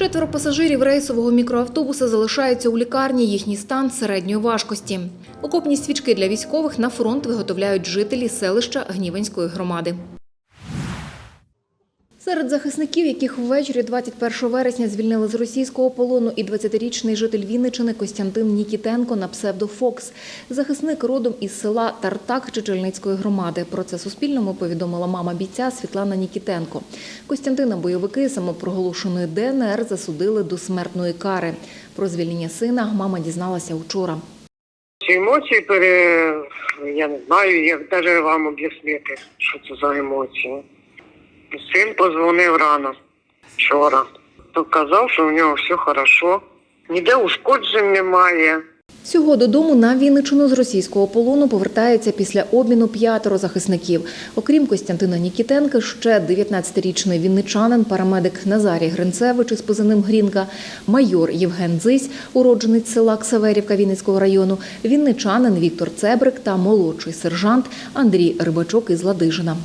Четверо пасажирів рейсового мікроавтобуса залишаються у лікарні. Їхній стан середньої важкості. Окопні свічки для військових на фронт виготовляють жителі селища Гнівенської громади. Серед захисників, яких ввечері 21 вересня звільнили з російського полону, і 20-річний житель Вінничини Костянтин Нікітенко на псевдо Фокс. Захисник родом із села Тартак Чечельницької громади. Про це Суспільному повідомила мама бійця Світлана Нікітенко. Костянтина бойовики самопроголошеної ДНР засудили до смертної кари. Про звільнення сина мама дізналася вчора. Ці емоції пере... я не знаю, як навіть вам об'яснити, що це за емоції. Син позвонив рано вчора. То казав, що у нього все хорошо, ніде ушкоджень немає. Всього додому на Вінничину з російського полону повертається після обміну п'ятеро захисників. Окрім Костянтина Нікітенка, ще 19-річний вінничанин, парамедик Назарій Гринцевич із позивним Грінка, майор Євген Дзись, уродженець села Ксаверівка Вінницького району, вінничанин Віктор Цебрик та молодший сержант Андрій Рибачок із Ладижина.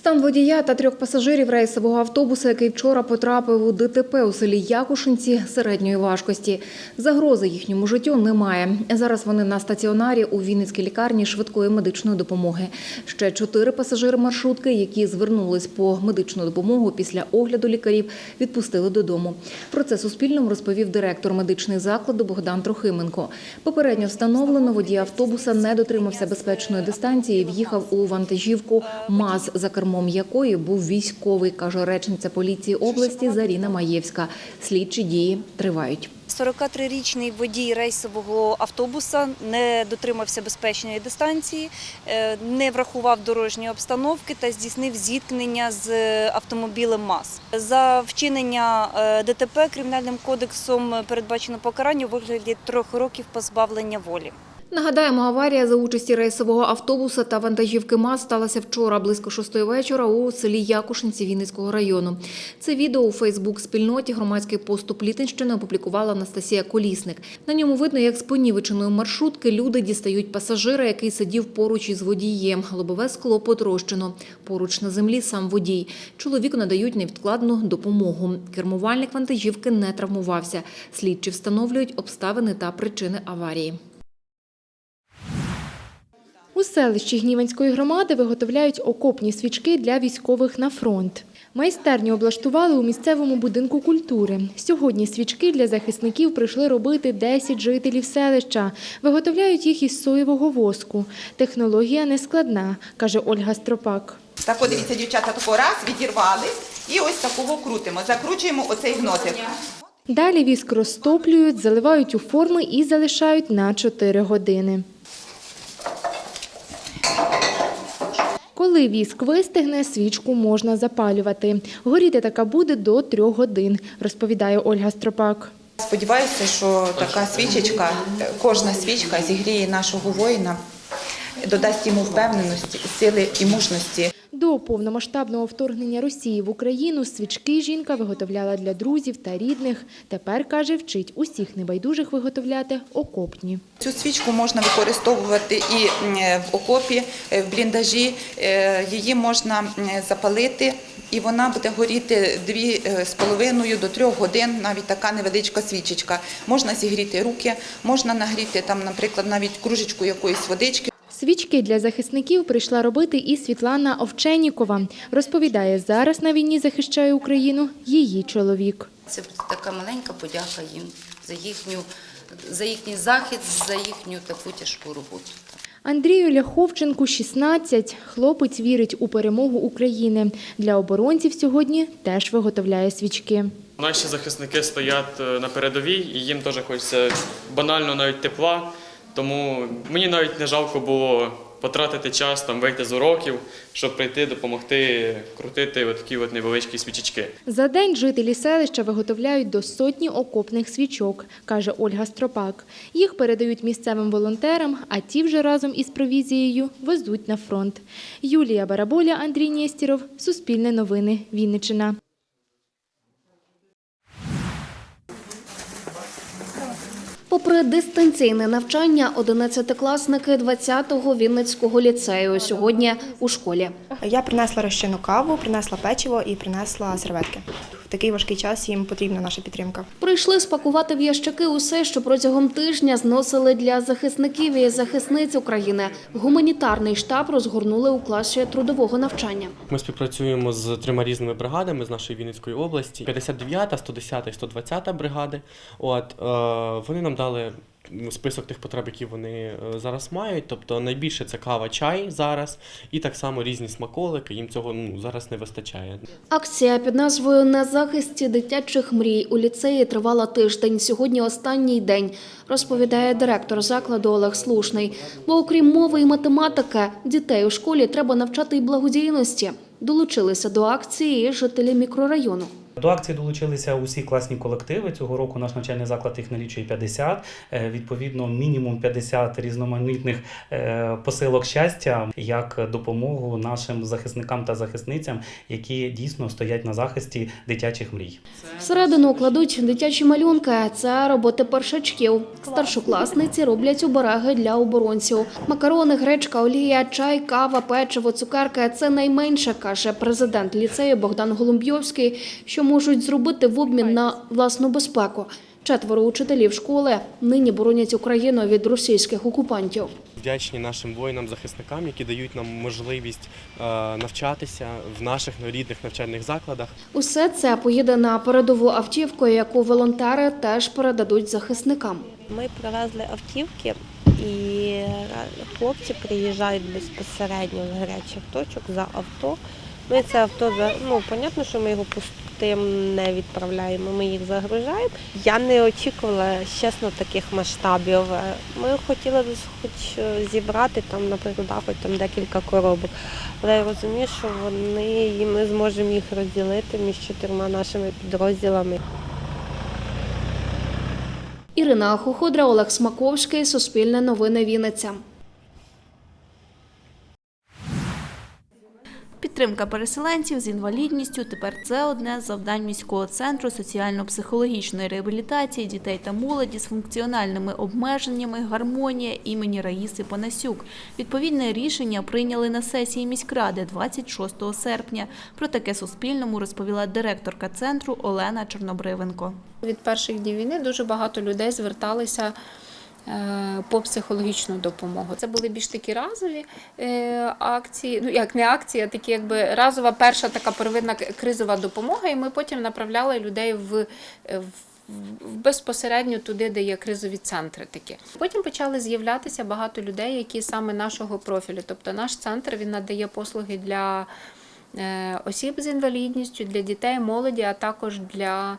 Стан водія та трьох пасажирів рейсового автобуса, який вчора потрапив у ДТП у селі Якушинці середньої важкості. Загрози їхньому життю немає. Зараз вони на стаціонарі у Вінницькій лікарні швидкої медичної допомоги. Ще чотири пасажири маршрутки, які звернулись по медичну допомогу після огляду лікарів, відпустили додому. Про це Суспільному розповів директор медичного закладу Богдан Трохименко. Попередньо встановлено, водій автобуса не дотримався безпечної дистанції в'їхав у вантажівку МАЗ, за кермом якої був військовий, каже речниця поліції області Заріна Маєвська. Слідчі дії тривають. 43-річний водій рейсового автобуса не дотримався безпечної дистанції, е, не врахував дорожньої обстановки та здійснив зіткнення з автомобілем МАЗ. За вчинення е, ДТП кримінальним кодексом передбачено покарання у вигляді трьох років позбавлення волі. Нагадаємо, аварія за участі рейсового автобуса та вантажівки МАЗ сталася вчора близько шостої вечора у селі Якушинці Вінницького району. Це відео у Фейсбук-спільноті громадський поступ Літинщини опублікувала Анастасія Колісник. На ньому видно, як з понівеченої маршрутки люди дістають пасажира, який сидів поруч із водієм. Лобове скло потрощено. Поруч на землі сам водій. Чоловіку надають невідкладну допомогу. Кермувальник вантажівки не травмувався. Слідчі встановлюють обставини та причини аварії. У селищі Гніванської громади виготовляють окопні свічки для військових на фронт. Майстерню облаштували у місцевому будинку культури. Сьогодні свічки для захисників прийшли робити 10 жителів селища. Виготовляють їх із соєвого воску. Технологія нескладна, каже Ольга Стропак. Так, от дивіться, дівчата, тако раз відірвали і ось такого крутимо. Закручуємо оцей гнотик. Далі віск розтоплюють, заливають у форми і залишають на 4 години. Коли віск вистигне, свічку можна запалювати. Горіти така буде до трьох годин, розповідає Ольга Стропак. Сподіваюся, що така свічечка, кожна свічка зігріє нашого воїна, додасть йому впевненості, сили і мужності. До повномасштабного вторгнення Росії в Україну свічки жінка виготовляла для друзів та рідних. Тепер, каже, вчить усіх небайдужих виготовляти окопні. Цю свічку можна використовувати і в окопі, е, в бліндажі. Е, Її можна запалити, і вона буде горіти дві е, з половиною до трьох годин. Навіть така невеличка свічечка. Можна зігріти руки, можна нагріти там, наприклад, навіть кружечку якоїсь водички. Свічки для захисників прийшла робити і Світлана Овченікова. Розповідає, зараз на війні захищає Україну її чоловік. Це така маленька подяка їм за їхню за їхній захист, за їхню таку тяжку роботу. Андрію Ляховченку 16. Хлопець вірить у перемогу України. Для оборонців сьогодні теж виготовляє свічки. Наші захисники стоять е, на передовій, і їм теж хочеться банально навіть тепла. Тому мені навіть не жалко було потратити час там вийти з уроків, щоб прийти допомогти крутити такі от невеличкі свічечки. За день жителі селища виготовляють до сотні окопних свічок, каже Ольга Стропак. Їх передають місцевим волонтерам, а ті вже разом із провізією везуть на фронт. Юлія Бараболя, Андрій Нєстіров, Суспільне новини, Вінниччина. Попри дистанційне навчання, 11-класники 20-го Вінницького ліцею сьогодні у школі. Я принесла розчину каву, принесла печиво і принесла серветки. Такий важкий час їм потрібна наша підтримка. Прийшли спакувати в ящики усе, що протягом тижня зносили для захисників і захисниць України. Гуманітарний штаб розгорнули у класі трудового навчання. Ми співпрацюємо з трьома різними бригадами з нашої Вінницької області: 59-та, 110-та і 120-та бригади. От е, вони нам дали список тих потреб, які вони е, зараз мають. Тобто найбільше це кава, чай зараз, і так само різні смаколики. Їм цього ну зараз не вистачає. Акція під назвою На захисті дитячих мрій у ліцеї тривала тиждень. Сьогодні останній день, розповідає директор закладу Олег Слушний. Бо окрім мови і математики, дітей у школі треба навчати й благодійності. Долучилися до акції жителі мікрорайону. До акції долучилися усі класні колективи. Цього року наш навчальний заклад їх налічує 50. Е, Відповідно, мінімум 50 різноманітних е, посилок щастя як допомогу нашим захисникам та захисницям, які дійсно стоять на захисті дитячих мрій. Всередину кладуть дитячі малюнки. Це роботи першачків. Старшокласниці роблять обереги для оборонців. Макарони, гречка, олія, чай, кава, печиво, цукерки – це найменше, каже президент ліцею Богдан Голубйовський, що можуть зробити в обмін на власну безпеку. Четверо учителів школи нині боронять Україну від російських окупантів. Вдячні нашим воїнам-захисникам, які дають нам можливість е, навчатися в наших рідних навчальних закладах. Усе це поїде на передову автівку, яку волонтери теж передадуть захисникам. Ми привезли автівки, і хлопці приїжджають безпосередньо з гарячих точок за авто. Ми це авто ну, понятно, що ми його пустим не відправляємо, ми їх загружаємо. Я не очікувала чесно таких масштабів. Ми хотіли хоч е, зібрати там, наприклад, хоч там декілька коробок. Але я розумію, що вони і ми зможемо їх розділити між чотирма нашими підрозділами. Ірина Хоходра, Олег Смаковський, Суспільне новини Вінниця. Підтримка переселенців з інвалідністю тепер це одне з завдань міського центру соціально-психологічної реабілітації дітей та молоді з функціональними обмеженнями гармонія імені Раїси Панасюк. Відповідне рішення прийняли на сесії міськради 26 серпня. Про таке Суспільному розповіла директорка центру Олена Чорнобривенко. Від перших днів війни дуже багато людей зверталися по психологічну допомогу. Це були більш такі разові е, акції, ну як не акції, а такі якби разова перша така первинна кризова допомога, і ми потім направляли людей в. е, в в- безпосередньо туди, де є кризові центри такі. Потім почали з'являтися багато людей, які саме нашого профілю. Тобто наш центр він надає послуги для е, осіб з інвалідністю, для дітей, молоді, а також для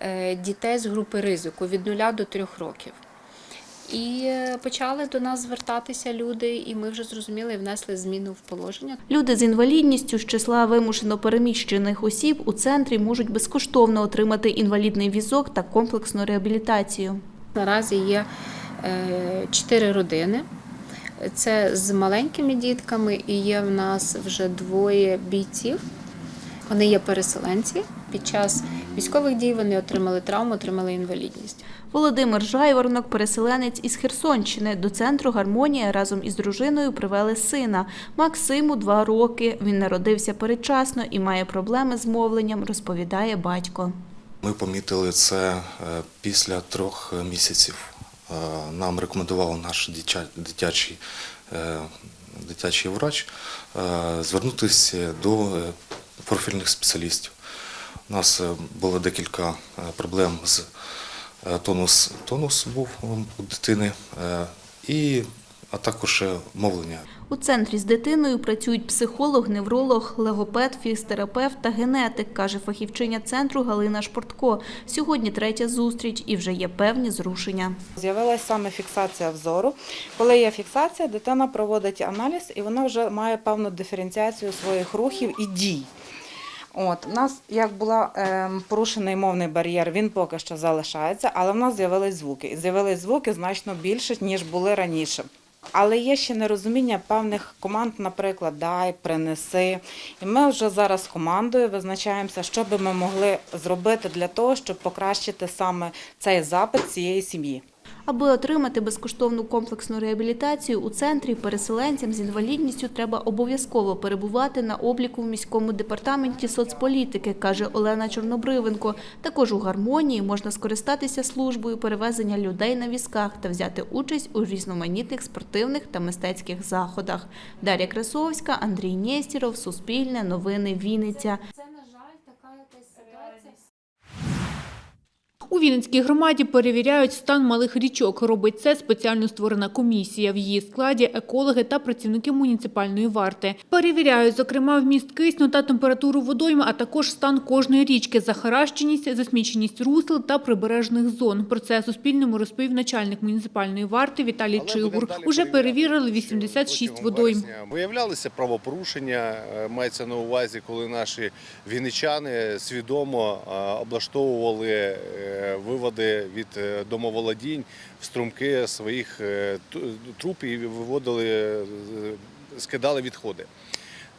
е, дітей з групи ризику від 0 до 3 років. І е, почали до нас звертатися люди, і ми вже зрозуміли і внесли зміну в положення. Люди з інвалідністю з числа вимушено переміщених осіб у центрі можуть безкоштовно отримати інвалідний візок та комплексну реабілітацію. Наразі є е, чотири родини. Це з маленькими дітками, і є в нас вже двоє бійців. Вони є переселенці. Під час військових дій вони отримали травму, отримали інвалідність. Володимир Жайворонок, переселенець із Херсонщини. До центру «Гармонія» разом із дружиною привели сина. Максиму два роки. Він народився передчасно і має проблеми з мовленням, розповідає батько. Ми помітили це е, після трьох місяців. Е, Нам рекомендував наш дитячий, е, дитячий врач звернутися до профільних спеціалістів. У нас було декілька проблем з тонус, тонус був у дитини, е, і, а також е, мовлення. У центрі з дитиною працюють психолог, невролог, логопед, фізтерапевт та генетик, каже фахівчиня центру Галина Шпортко. Сьогодні третя зустріч і вже є певні зрушення. З'явилася саме фіксація взору. Коли є фіксація, дитина проводить аналіз і вона вже має певну диференціацію своїх рухів і дій. От, у нас як була ем, порушений мовний бар'єр, він поки що залишається, але в нас з'явились звуки. І з'явились звуки значно більше, ніж були раніше. Але є ще нерозуміння певних команд, наприклад, дай, принеси. І ми вже зараз з командою визначаємося, що би ми могли зробити для того, щоб покращити саме цей запит цієї сім'ї. Аби отримати безкоштовну комплексну реабілітацію у центрі, переселенцям з інвалідністю треба обов'язково перебувати на обліку в міському департаменті соцполітики, каже Олена Чорнобривенко. Також у гармонії можна скористатися службою перевезення людей на візках та взяти участь у різноманітних спортивних та мистецьких заходах. Дар'я Красовська, Андрій Нєстіров, Суспільне, Новини, Вінниця. У Вінницькій громаді перевіряють стан малих річок. Робить це спеціально створена комісія. В її складі екологи та працівники муніципальної варти. Перевіряють, зокрема, вміст кисню та температуру водойми, а також стан кожної річки, захаращеність, засміченість русел та прибережних зон. Про це Суспільному розповів начальник муніципальної варти Віталій Чигур. Уже перевірили 86 водойм. Виявлялися правопорушення, е, мається на увазі, коли наші вінничани свідомо е, облаштовували е, виводи від е, домоволодінь в струмки своїх трупів і виводили, е, скидали відходи.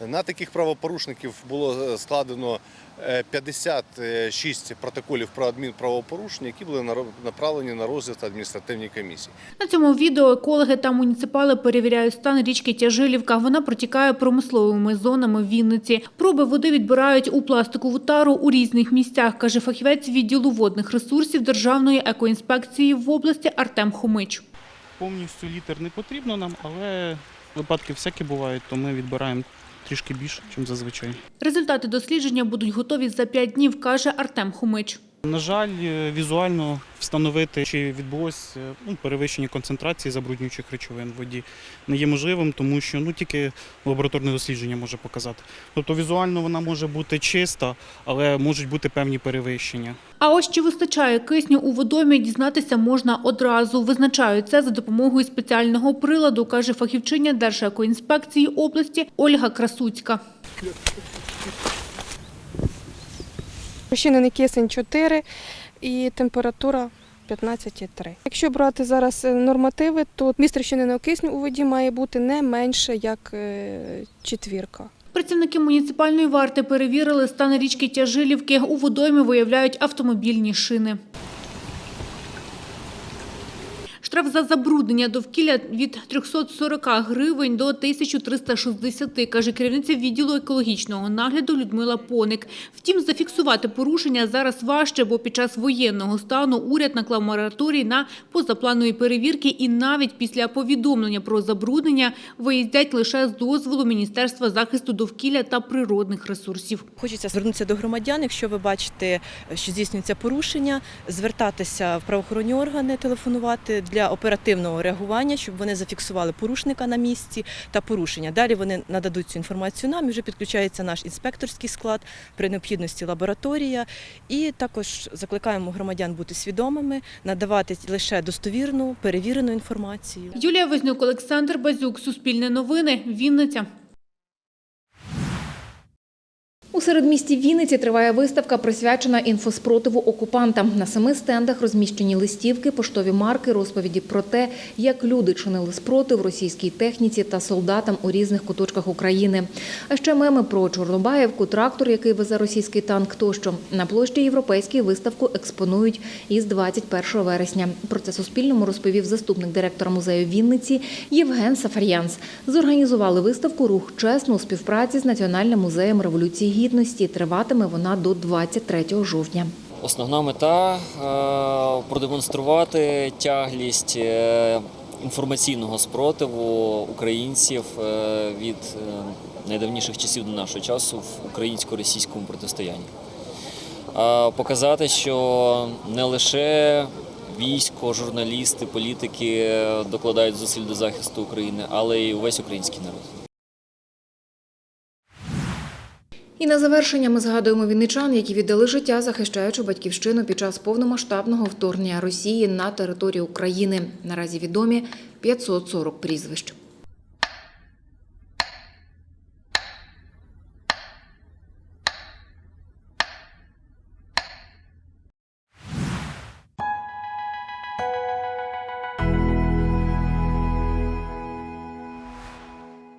На таких правопорушників було е, складено е, 56 протоколів про адмінправопорушення, які були направлені на розгляд адміністративній комісії. На цьому відео екологи та муніципали перевіряють стан річки Тяжилівка. Вона протікає промисловими зонами в Вінниці. Проби води відбирають у пластикову тару у різних місцях, каже фахівець відділу водних ресурсів Державної екоінспекції в області Артем Хомич. Повністю літр не потрібно нам, але випадки всякі бувають, то ми відбираємо трішки більше, ніж зазвичай. Результати дослідження будуть готові за п'ять днів, каже Артем Хомич. На жаль, е, візуально встановити, чи відбулось е, ну, перевищення концентрації забруднюючих речовин в воді, не є можливим, тому що ну, тільки лабораторне дослідження може показати. Тобто візуально вона може бути чиста, але можуть бути певні перевищення. А ось чи вистачає кисню у водоймі, дізнатися можна одразу. Визначають це за допомогою спеціального приладу, каже фахівчиня Держекоінспекції області Ольга Красуцька. Розчинений кисень 4 і температура 15,3. Якщо брати зараз е, нормативи, то міст розчиненого кисню у воді має бути не менше як е, четвірка. Працівники муніципальної варти перевірили стан річки Тяжилівки. У водоймі виявляють автомобільні шини. Штраф за забруднення довкілля від 340 гривень до 1360, каже керівниця відділу екологічного нагляду Людмила Поник. Втім, зафіксувати порушення зараз важче, бо під час воєнного стану уряд наклав мораторій на позапланові перевірки і навіть після повідомлення про забруднення виїздять лише з дозволу Міністерства захисту довкілля та природних ресурсів. Хочеться звернутися до громадян, якщо ви бачите, що здійснюється порушення, звертатися в правоохоронні органи, телефонувати для оперативного реагування, щоб вони зафіксували порушника на місці та порушення. Далі вони нададуть цю інформацію нам. і Вже підключається наш інспекторський склад при необхідності лабораторія. І також закликаємо громадян бути свідомими, надавати лише достовірну, перевірену інформацію. Юлія Вознюк, Олександр Базюк, Суспільне новини, Вінниця. У середмісті Вінниці триває виставка, присвячена інфоспротиву окупантам. На семи стендах розміщені листівки, поштові марки, розповіді про те, як люди чинили спротив російській техніці та солдатам у різних куточках України. А ще меми про Чорнобаївку, трактор, який везе російський танк тощо. На площі Європейській виставку експонують із 21 вересня. Про це Суспільному розповів заступник директора музею Вінниці Євген Сафар'янс. Зорганізували виставку Рух чесно у співпраці з Національним музеєм революції гідності. Триватиме вона до 23 жовтня. Основна мета е, продемонструвати тяглість е, інформаційного спротиву українців е, від найдавніших часів до нашого часу в українсько-російському протистоянні. Показати, що не лише військо, журналісти, політики докладають зусиль до захисту України, але й увесь український народ. І на завершення ми згадуємо вінничан, які віддали життя, захищаючи батьківщину під час повномасштабного вторгнення Росії на територію України. Наразі відомі 540 прізвищ.